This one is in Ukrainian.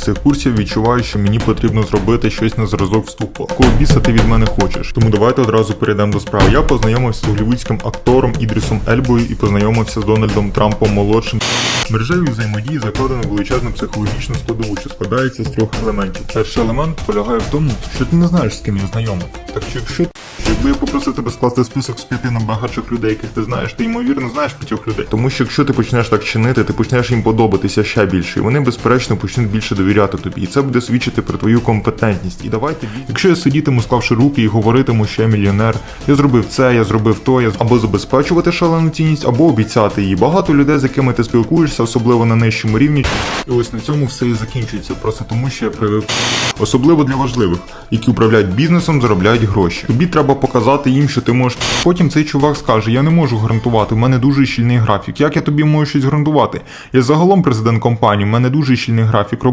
цих курсів відчуваю, що мені потрібно зробити щось на зразок вступу. Кого біса ти від мене хочеш? Тому давайте одразу перейдемо до справи. Я познайомився з голівудським актором Ідрісом Ельбою і познайомився з Дональдом Трампом молодшим. Мережею взаємодії закладено величезну психологічну складову, що складається з трьох елементів. Перший елемент полягає в тому, що ти не знаєш, з ким я знайомий. Так що якщо Якби я попросив тебе скласти список з п'яти найбагатших людей, яких ти знаєш, ти ймовірно знаєш п'ятьох людей. Тому що якщо ти почнеш так чинити, ти почнеш їм подобатися ще більше, і вони безперечно почнуть більше довіряти тобі. І це буде свідчити про твою компетентність. І давайте. Якщо я сидітиму, склавши руки і говоритиму, що я мільйонер, я зробив це, я зробив то, я або забезпечувати шалену цінність, або обіцяти її. Багато людей, з якими ти спілкуєшся, особливо на нижчому рівні. І ось на цьому все і закінчується. Просто тому, що я привив особливо для важливих, які управляють бізнесом, заробляють гроші. Тобі треба показати їм, що ти можеш. Потім цей чувак скаже: Я не можу гарантувати, в мене дуже щільний графік. Як я тобі можу щось гарантувати? Я загалом президент компанії, в мене дуже щільний графік роботи.